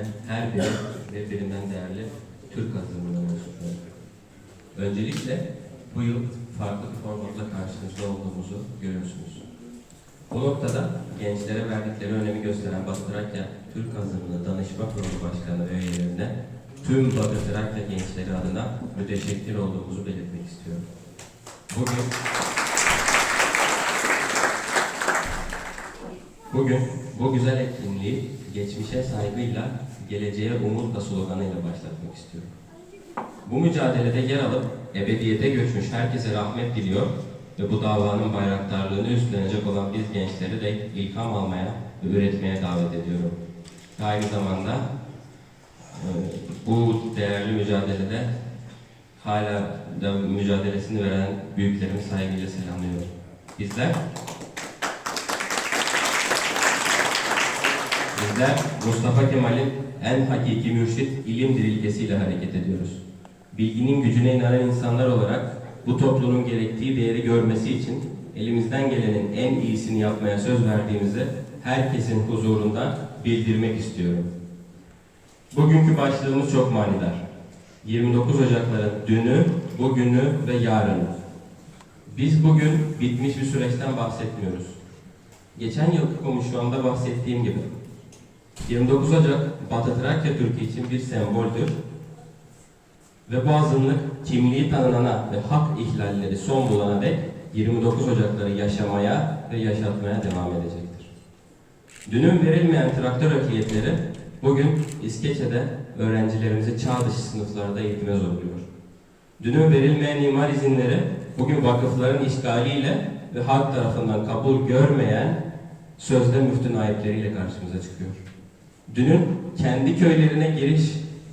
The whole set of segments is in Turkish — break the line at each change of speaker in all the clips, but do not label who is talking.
ve her biri birbirinden değerli Türk azınlığına mensupları. Öncelikle bu yıl farklı bir formatla karşınızda olduğumuzu görüyorsunuz. Bu noktada gençlere verdikleri önemi gösteren Batı Türk Azınlığı Danışma Kurulu Başkanı ve üyelerine tüm Batı gençleri adına müteşekkir olduğumuzu belirtmek istiyorum. Bugün Bugün bu güzel etkinliği geçmişe saygıyla, geleceğe umutla sloganıyla başlatmak istiyorum. Bu mücadelede yer alıp ebediyete göçmüş herkese rahmet diliyor ve bu davanın bayraktarlığını üstlenecek olan biz gençleri de ilham almaya ve üretmeye davet ediyorum. Aynı zamanda e, bu değerli mücadelede hala da mücadelesini veren büyüklerimi saygıyla selamlıyorum. Bizler Bizler Mustafa Kemal'in en hakiki mürşit ilimdir ilkesiyle hareket ediyoruz. Bilginin gücüne inanan insanlar olarak bu toplumun gerektiği değeri görmesi için elimizden gelenin en iyisini yapmaya söz verdiğimizi herkesin huzurunda bildirmek istiyorum. Bugünkü başlığımız çok manidar. 29 Ocakların dünü, bugünü ve yarını. Biz bugün bitmiş bir süreçten bahsetmiyoruz. Geçen yılki konuşmamda bahsettiğim gibi 29 Ocak Batı Trakya Türkü için bir semboldür ve bu azınlık kimliği tanınana ve hak ihlalleri son bulana dek 29 Ocakları yaşamaya ve yaşatmaya devam edecektir. Dünün verilmeyen traktör ehliyetleri bugün İskeçe'de öğrencilerimizi çağ dışı sınıflarda eğitime zorluyor. Dünün verilmeyen imar izinleri bugün vakıfların işgaliyle ve halk tarafından kabul görmeyen sözde müftü naipleriyle karşımıza çıkıyor. Dünün kendi köylerine giriş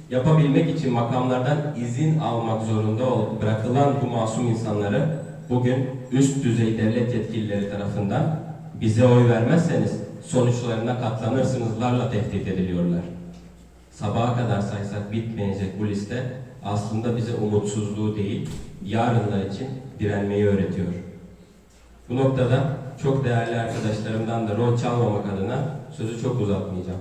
yapabilmek için makamlardan izin almak zorunda bırakılan bu masum insanları bugün üst düzey devlet yetkilileri tarafından bize oy vermezseniz sonuçlarına katlanırsınızlarla tehdit ediliyorlar. Sabaha kadar saysak bitmeyecek bu liste aslında bize umutsuzluğu değil, yarınlar için direnmeyi öğretiyor. Bu noktada çok değerli arkadaşlarımdan da rol çalmamak adına sözü çok uzatmayacağım.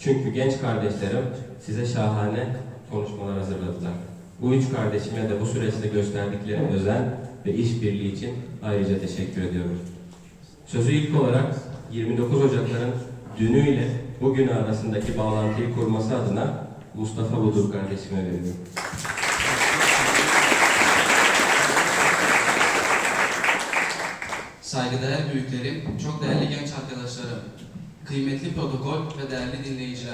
Çünkü genç kardeşlerim size şahane konuşmalar hazırladılar. Bu üç kardeşime de bu süreçte gösterdikleri özen ve işbirliği için ayrıca teşekkür ediyorum. Sözü ilk olarak 29 Ocakların dünüyle bugünü arasındaki bağlantıyı kurması adına Mustafa Budur kardeşime veriyorum.
Saygıdeğer büyüklerim, çok değerli genç arkadaşlarım, kıymetli protokol ve değerli dinleyiciler.